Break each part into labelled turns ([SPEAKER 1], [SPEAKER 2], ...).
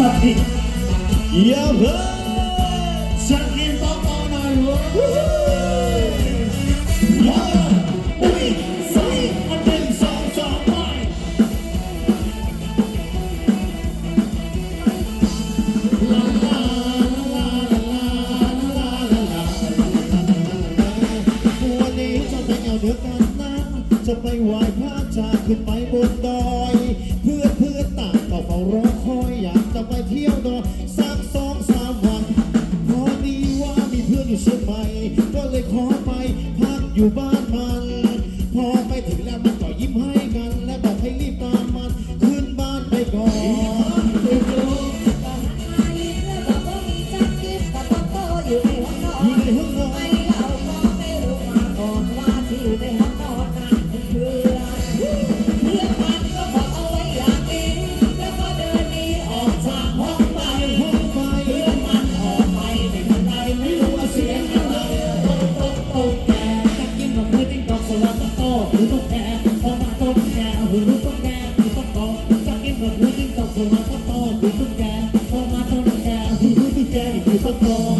[SPEAKER 1] สักทีอย่าเพิ่งฉันกินต่อต่อหน่อยเว้ยอย่าอุ้ยสองอันหนึ่งสองสองไป
[SPEAKER 2] วันนี้จะไปเอาเดียวกันนะจะไปไหว้พระจะขึ้นไปบน อยู่บ้าน แก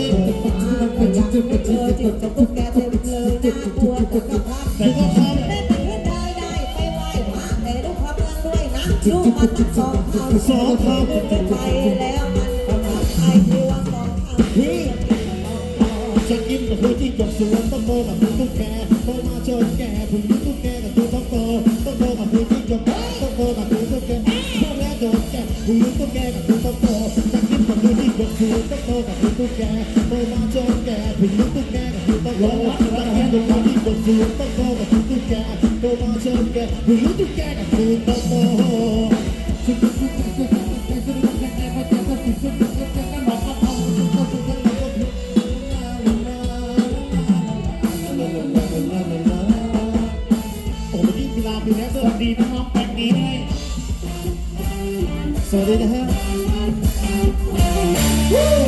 [SPEAKER 2] มกับ
[SPEAKER 3] สวนตะโตหูตุ๊กแกพอมาโดนแกตุ๊กแกหูทองโต
[SPEAKER 1] Yeah, hey, hey, yeah.
[SPEAKER 3] อ๋อจบฉันจบมายินดีกับสิ่งจะมาทุกคนก็ต้องก็จะกลัวก็กลัวแต่ไม่รู้ทำไงก็เจนถึงเช้าเลย
[SPEAKER 2] เช้าเลย
[SPEAKER 3] ก็อยากไปเจอจิตกับตุ๊กแกเต็มเลยน่ากลัวแต่ก็ทำ
[SPEAKER 2] แต่ก็ทำ
[SPEAKER 3] ได้ไปเพื่อนได้ได้ไปไหว้พระแต่ดูความเงินด้วยนะดูมาตั้งสองคำ
[SPEAKER 2] สองคำ
[SPEAKER 3] เดินไปแล้วมันก็มาใครที่ว่าสองคำ
[SPEAKER 2] เฮ้ยจะกินกับผู้ที่จบสวนต้องโตกับตุ๊กแกโตมาจนแก่ผู้ที่ตุ๊กแกกับผู้ต้องโตต้องโตกับผู้ที่จบต้องโตกับผู้ตุ๊กแกพ่อแม่โดนแก่ผู้ตุ๊กแกกับผู้ต้องโต จะกินกับผู้ที่จบสวนต้องโตกับผู้ตุ๊กแกโตมาจนแก่ผู้ตุ๊กแกกับผู้ต้องโตจะกินกับผู้ที่จบสวนต้องโตกับผู้ตุ๊กแกโตมาจนแก่ผู้ตุ๊กแกกับผู้ต้องโตโอ้เมื่อกี้กีฬาปีแล้ว
[SPEAKER 1] สวัสดีน้องๆแปลกดีด้วย
[SPEAKER 2] สวัสดีนะฮะ
[SPEAKER 3] ม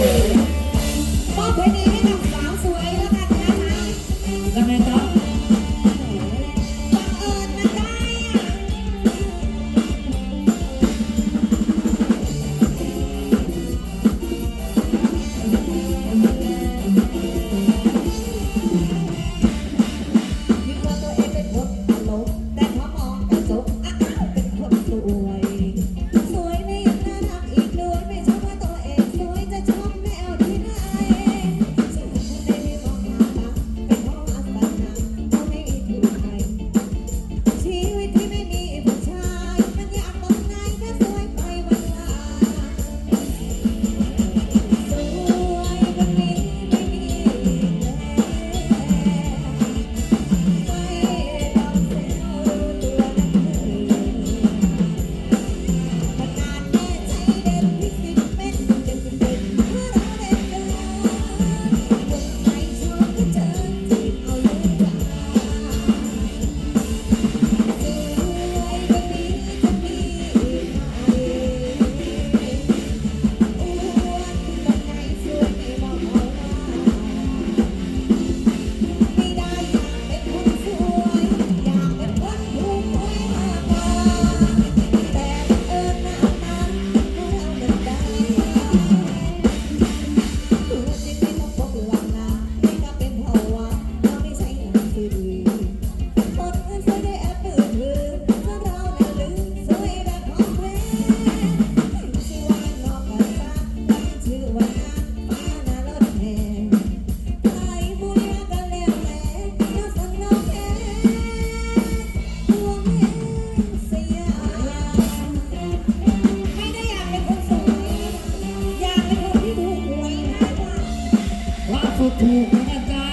[SPEAKER 3] พระพันเจ้า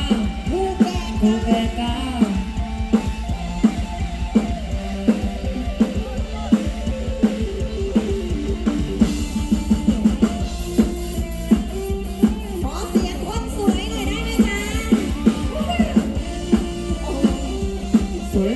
[SPEAKER 3] ผู้ผู้แก่เาขอเสียงคนสวยหน่อยได้
[SPEAKER 2] ไหม
[SPEAKER 3] คะ สวย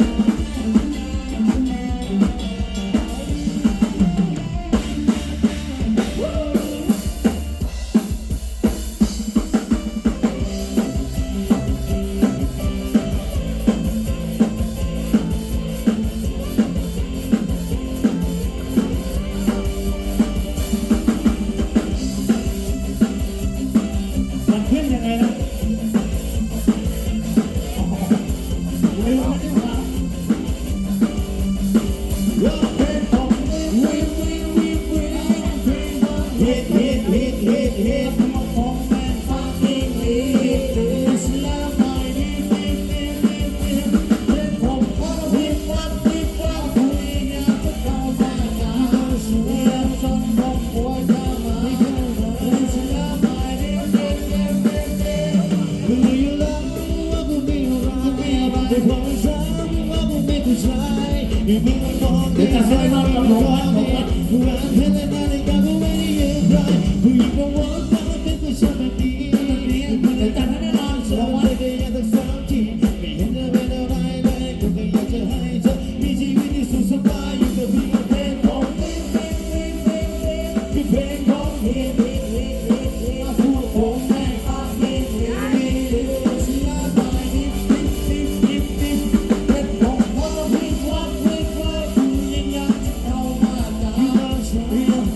[SPEAKER 3] Thank you. It's like
[SPEAKER 2] you've been a long time, I'm not the one, but we're